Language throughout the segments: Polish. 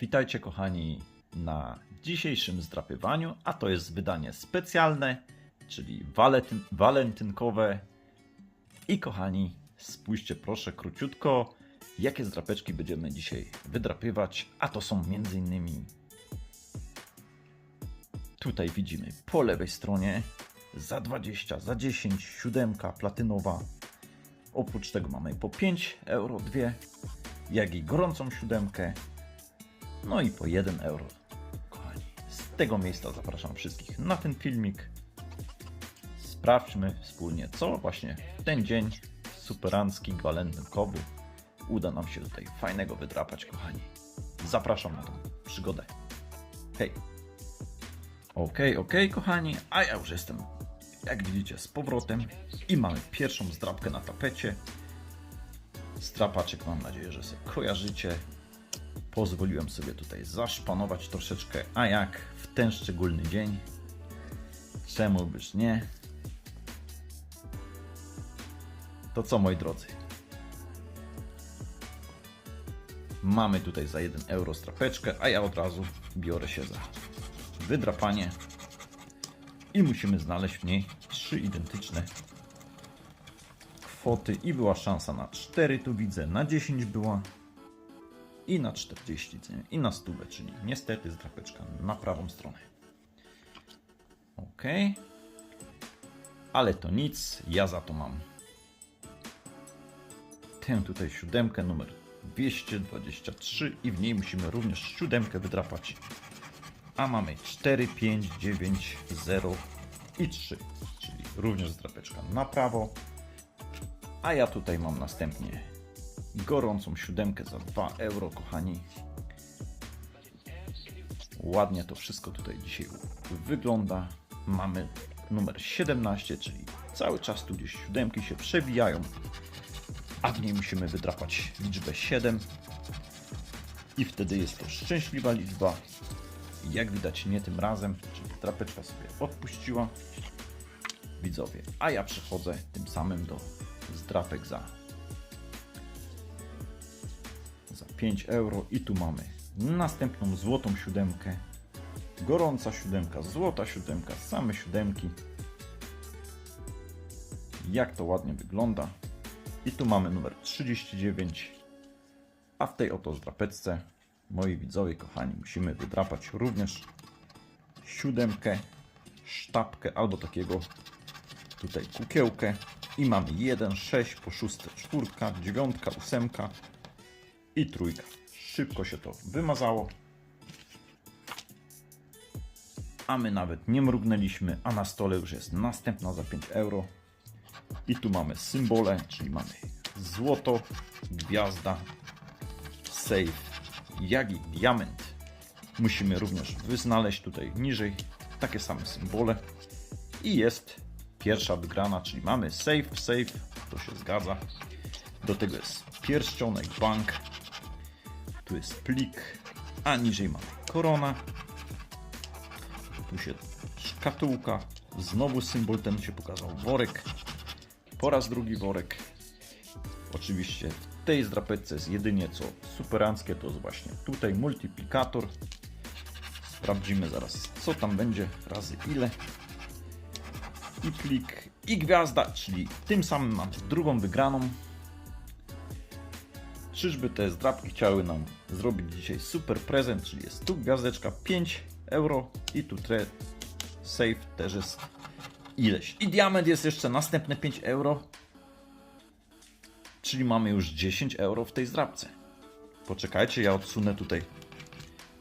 Witajcie kochani na dzisiejszym zdrapywaniu, a to jest wydanie specjalne, czyli walentyn walentynkowe. I kochani, spójrzcie proszę króciutko, jakie zdrapeczki będziemy dzisiaj wydrapywać, a to są między innymi tutaj widzimy po lewej stronie za 20, za 10, siódemka platynowa. Oprócz tego mamy po 5 euro dwie, jak i gorącą siódemkę, no i po 1 euro. Kochani, z tego miejsca zapraszam wszystkich na ten filmik. Sprawdźmy wspólnie, co właśnie w ten dzień superancki, walentynkowy uda nam się tutaj fajnego wydrapać, kochani. Zapraszam na tą przygodę. Hej! Okej, okej, kochani, a ja już jestem, jak widzicie, z powrotem i mamy pierwszą zdrapkę na tapecie. Strapaczek mam nadzieję, że sobie kojarzycie. Pozwoliłem sobie tutaj zaszpanować troszeczkę, a jak w ten szczególny dzień? Czemu byś nie? To co, moi drodzy? Mamy tutaj za 1 euro strapeczkę, a ja od razu biorę się za wydrapanie i musimy znaleźć w niej trzy identyczne kwoty i była szansa na 4 tu widzę, na 10 była i na 40 nie? i na 100, czyli niestety zdrapeczka na prawą stronę. Ok. Ale to nic, ja za to mam tę tutaj siódemkę numer 223 i w niej musimy również siódemkę wydrapać. A mamy 4, 5, 9, 0 i 3, czyli również zdrapeczka na prawo. A ja tutaj mam następnie gorącą siódemkę za 2 euro, kochani. Ładnie to wszystko tutaj dzisiaj wygląda. Mamy numer 17, czyli cały czas tu gdzieś siódemki się przewijają, a w niej musimy wydrapać liczbę 7. I wtedy jest to szczęśliwa liczba. Jak widać nie tym razem, czyli trapeczka sobie odpuściła widzowie. A ja przechodzę tym samym do zdrapek za 5 euro i tu mamy następną złotą siódemkę. Gorąca siódemka, złota siódemka, same siódemki. Jak to ładnie wygląda. I tu mamy numer 39 a w tej oto zdrapeczce moi widzowie kochani musimy wydrapać również siódemkę sztabkę albo takiego tutaj kukiełkę. I mamy 1, 6, po 6, 4, 9, 8 i trójka. Szybko się to wymazało. A my nawet nie mrugnęliśmy, a na stole już jest następna za 5 euro. I tu mamy symbole, czyli mamy złoto, gwiazda, save, jak i diament. Musimy również wyznaleźć tutaj niżej takie same symbole. I jest pierwsza wygrana, czyli mamy save, save, to się zgadza. Do tego jest pierścionek, bank, tu jest plik, a niżej mamy korona. Tu się szkatułka, znowu symbol ten się pokazał, worek, po raz drugi worek. Oczywiście w tej zdrapeczce jest jedynie co superanckie, to jest właśnie tutaj multiplikator. Sprawdzimy zaraz co tam będzie, razy ile. I plik, i gwiazda, czyli tym samym mamy drugą wygraną. Czyżby te zdrapki chciały nam zrobić dzisiaj super prezent, czyli jest tu gwiazdeczka 5 euro i tu tre save też jest ileś. I diament jest jeszcze następne 5 euro, czyli mamy już 10 euro w tej zdrapce. Poczekajcie, ja odsunę tutaj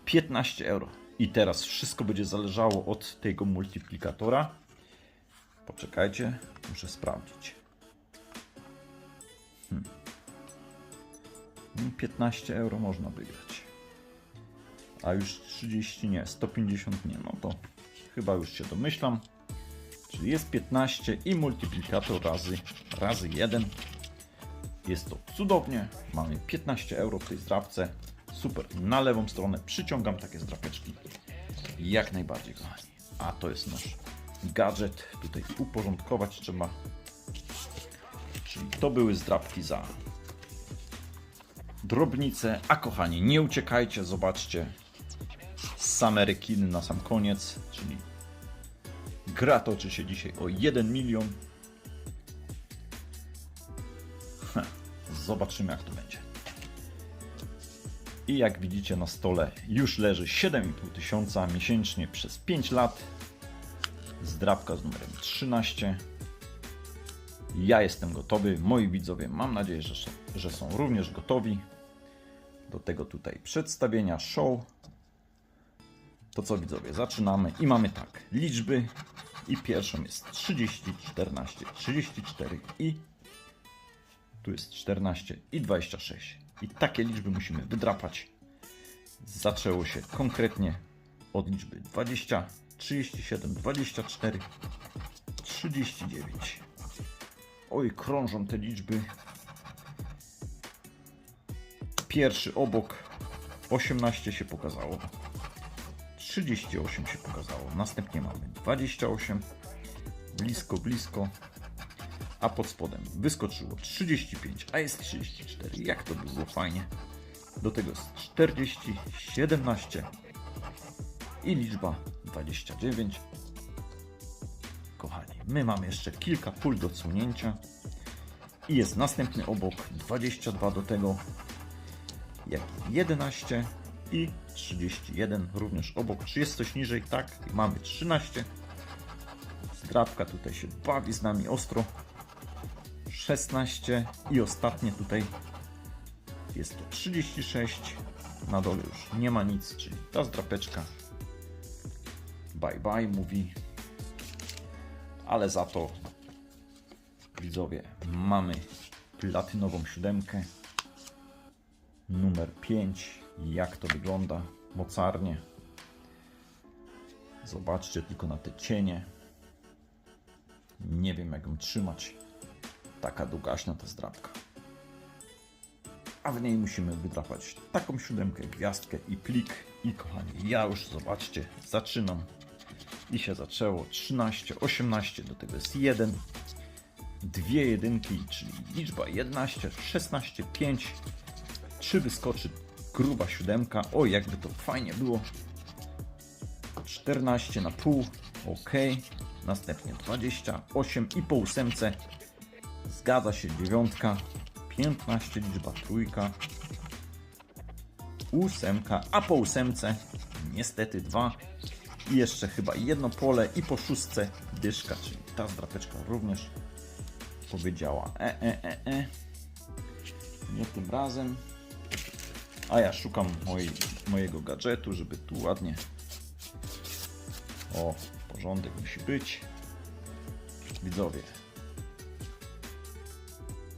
15 euro. I teraz wszystko będzie zależało od tego multiplikatora. Poczekajcie, muszę sprawdzić. Hmm. 15 euro można wygrać. A już 30 nie, 150 nie, no to chyba już się domyślam. Czyli jest 15 i multiplikator razy, razy 1. Jest to cudownie. Mamy 15 euro w tej zdrapce. Super. Na lewą stronę przyciągam takie zdrapeczki. Jak najbardziej, kochani. A to jest nasz gadżet. Tutaj uporządkować trzeba. Czyli to były zdrapki za drobnice. A kochani, nie uciekajcie, zobaczcie same rekiny na sam koniec, czyli gra toczy się dzisiaj o 1 milion. Zobaczymy jak to będzie. I jak widzicie na stole już leży 7,5 tysiąca miesięcznie przez 5 lat. Zdrabka z numerem 13. Ja jestem gotowy, moi widzowie mam nadzieję, że, że są również gotowi. Do tego tutaj przedstawienia show. To co widzowie, zaczynamy i mamy tak, liczby i pierwszą jest 30, 14, 34 i tu jest 14 i 26. I takie liczby musimy wydrapać. Zaczęło się konkretnie od liczby 20, 37, 24, 39. Oj, krążą te liczby. Pierwszy obok 18 się pokazało. 38 się pokazało. Następnie mamy 28. Blisko, blisko. A pod spodem wyskoczyło 35, a jest 34. Jak to by było fajnie. Do tego jest 40, 17 i liczba 29. My mamy jeszcze kilka pól do odsunięcia. I jest następny obok 22 do tego, jak 11 i 31 również obok. Czy jest coś niżej? Tak, mamy 13. Zdrabka tutaj się bawi z nami ostro. 16 i ostatnie tutaj jest to 36. Na dole już nie ma nic, czyli ta zdrapeczka bye bye mówi. Ale za to widzowie mamy platynową siódemkę numer 5 jak to wygląda? Mocarnie. Zobaczcie tylko na te cienie. Nie wiem jak ją trzymać. Taka długaśna ta zdrabka. A w niej musimy wydrapać taką siódemkę, gwiazdkę i plik. I kochani, ja już zobaczcie, zaczynam i się zaczęło 13, 18, do tego jest 1 dwie jedynki, czyli liczba 11, 16, 5 3 wyskoczy gruba siódemka, o jakby to fajnie było. 14 na pół, ok. Następnie 28 i po ósemce zgadza się dziewiątka 15 liczba trójka ósemka, a po ósemce niestety dwa i jeszcze chyba jedno pole i po szóstce dyszka, czyli ta zdrapeczka również powiedziała e, e, e, e. Nie tym razem. A ja szukam mojego gadżetu, żeby tu ładnie. O, porządek musi być. Widzowie.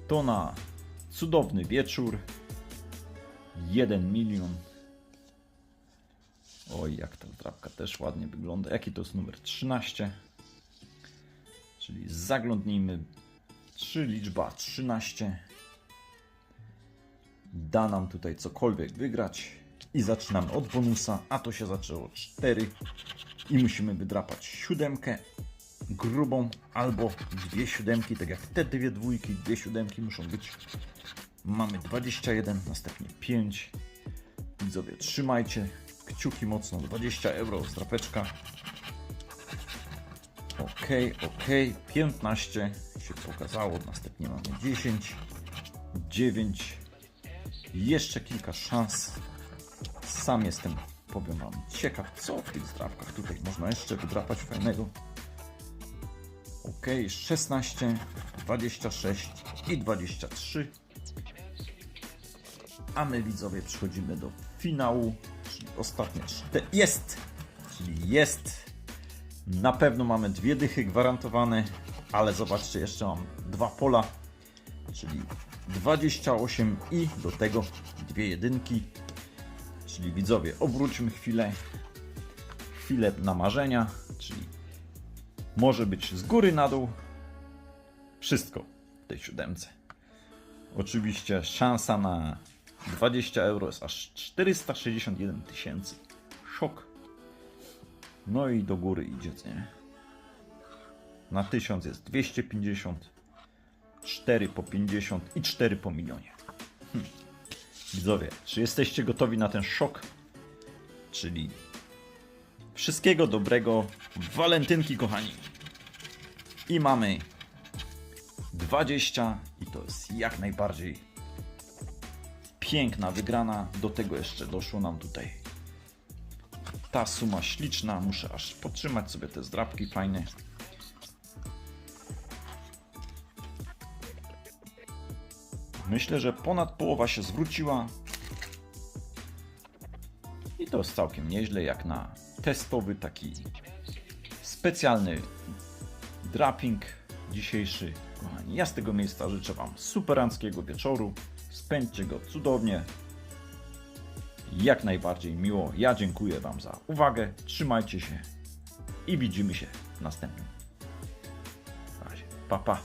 To na cudowny wieczór. 1 milion. Oj, jak ta drapka też ładnie wygląda. Jaki to jest numer 13? Czyli zaglądnijmy 3 liczba 13 da nam tutaj cokolwiek wygrać i zaczynamy od bonusa, a to się zaczęło 4 i musimy wydrapać siódemkę grubą albo dwie siódemki, tak jak te dwie dwójki, dwie siódemki muszą być. Mamy 21, następnie 5. Widzowie, trzymajcie kciuki mocno, 20 euro, strapeczka. Ok, ok, 15 się pokazało, następnie mamy 10, 9, jeszcze kilka szans. Sam jestem, powiem Wam, ciekaw, co w tych zdrawkach tutaj można jeszcze wydrapać fajnego. Ok, 16, 26 i 23. A my widzowie przechodzimy do finału, cztery. Jest! Czyli jest. Na pewno mamy dwie dychy gwarantowane, ale zobaczcie, jeszcze mam dwa pola, czyli 28 i do tego dwie jedynki. Czyli widzowie, obróćmy chwilę, chwilę na marzenia, czyli może być z góry na dół wszystko w tej siódemce. Oczywiście szansa na 20 euro jest aż 461 tysięcy. Szok. No i do góry idzie, nie? Na 1000 jest 250, 4 po 50 i 4 po milionie. Hm. Widzowie, czy jesteście gotowi na ten szok? Czyli wszystkiego dobrego, walentynki kochani. I mamy 20 i to jest jak najbardziej piękna wygrana. Do tego jeszcze doszło nam tutaj ta suma śliczna. Muszę aż podtrzymać sobie te zdrabki fajne. Myślę, że ponad połowa się zwróciła. I to jest całkiem nieźle, jak na testowy taki specjalny draping dzisiejszy. Kochani, ja z tego miejsca życzę Wam superanckiego wieczoru. Spędźcie go cudownie. Jak najbardziej miło. Ja dziękuję Wam za uwagę. Trzymajcie się i widzimy się w następnym razie. Pa, pa.